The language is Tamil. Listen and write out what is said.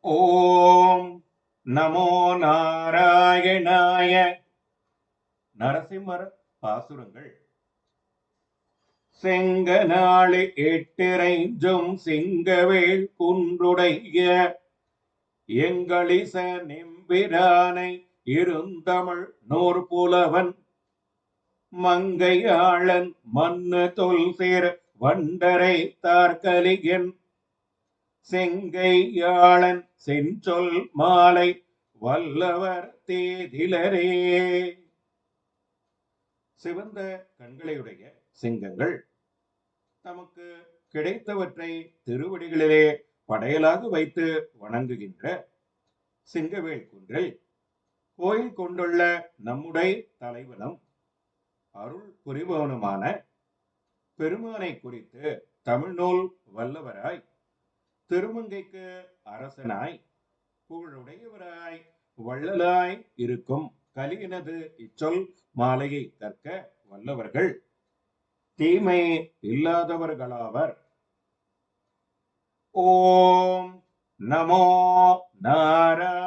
ஓம் நமோ நாராயணாய. நரசிம்மர் பாசுரங்கள். செங்கனாளி எட்டிரைஞ்சும் சிங்கவேல் குன்றுடைய. எங்களிச நிம்பிரானை இருந்தமிழ் நூற் புலவன் மங்கையாளன் மண்ணு தொல் வண்டரை தார்கலிகன். செங்கையாளன் செஞ்சொல் மாலை வல்லவர் தேதிலரே. சிவந்த கண்களையுடைய சிங்கங்கள் நமக்கு கிடைத்தவற்றை திருவடிகளிலே படையலாக வைத்து வணங்குகின்ற சிங்கவேல் குன்றில் கோயில் கொண்டுள்ள நம்முடைய தலைவனும் அருள் புரிபவனுமான பெருமானை குறித்து தமிழ்நூல் வல்லவராய் திருமங்கைக்கு அரசனாய் புகழுடையவராய் வள்ளலாய் இருக்கும் கலியினது இச்சொல் மாலையை கற்க வல்லவர்கள். தீமை இல்லாதவர்களாவர். ஓம் நமோ நாரா